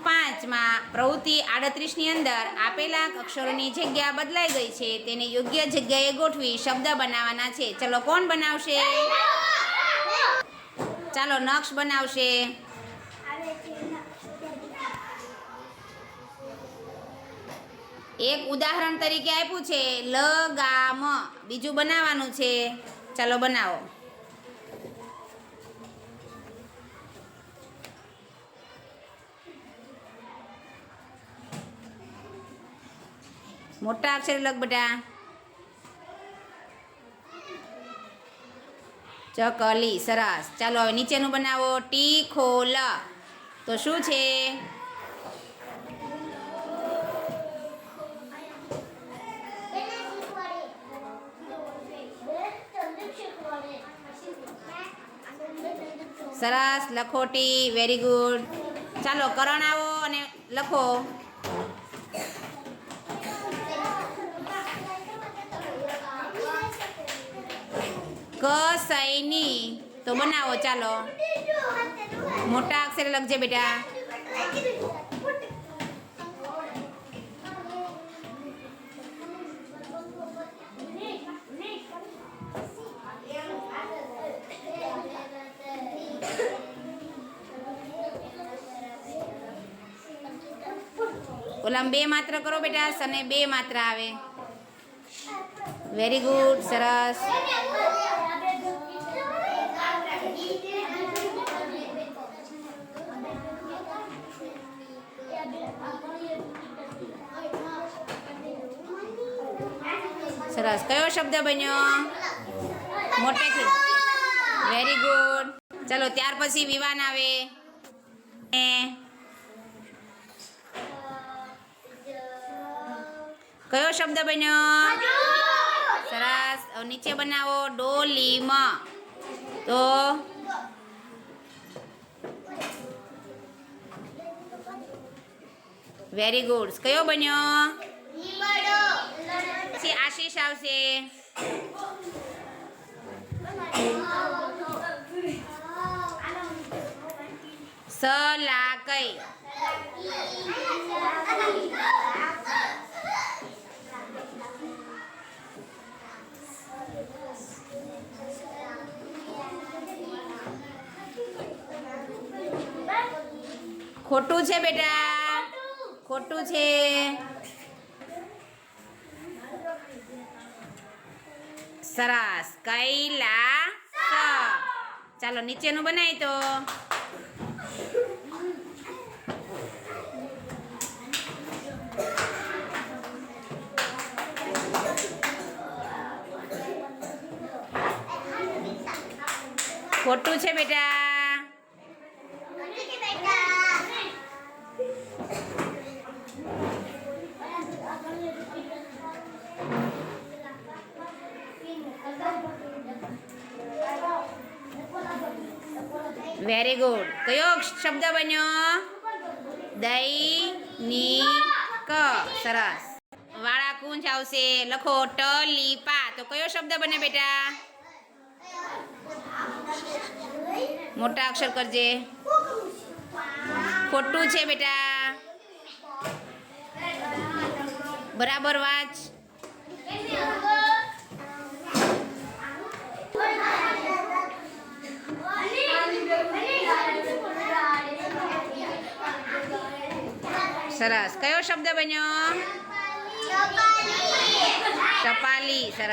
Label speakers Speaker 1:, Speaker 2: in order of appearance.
Speaker 1: પાંચમાં પ્રવૃત્તિ આડત્રીસની અંદર આપેલા અક્ષરોની જગ્યા બદલાઈ ગઈ છે. તેને યોગ્ય જગ્યાએ ગોઠવી શબ્દ બનાવવાના છે. ચલો, કોણ બનાવશે? ચાલો, નક્ષ બનાવશે. એક ઉદાહરણ તરીકે આપ્યું છે લ ગા મ બીજું બનાવવાનું છે. ચાલો, બનાવો. મોટા અક્ષરે લખ બેટા ચકલી, સરસ. ચાલો હવે નીચેનું બનાવો. ટી ખોલ. તો શું છે? સરસ. લખો ટી. વેરી ગુડ ચાલો કરણ આવો અને લખો. ક સૈની તો બનાવો ચાલો મોટા અક્ષરે લખજે બેટા ઓલામાં બે માત્ર કરો બેટા સને બે માત્ર આવે વેરી ગુડ સરસ સરસ. કયો શબ્દ બન્યો? મોટેથી. વેરી ગુડ ચલો, ત્યાર પછી વિવાન આવે. એ કયો શબ્દ બન્યો? સરસ. નીચે બનાવો. ડોલીમાં. તો વેરી ગુડ કયો બન્યો? સ આવશે સલાકઈ ખોટું છે બેટા ખોટું છે સરસ. કૈલા ચાલો નીચેનું બનાવી તો ખોટું છે બેટા. વેરી ગુડ કયો શબ્દ બન્યો? દૈનિક સરસ. વાળા કુંજ આવશે. લખો ટ લીપા તો કયો શબ્દ બને બેટા? મોટા અક્ષર કરજે. ખોટું છે બેટા. બરાબર વાંચ. સરસ. કયો શબ્દ બન્યો? ટપાલી સરસ.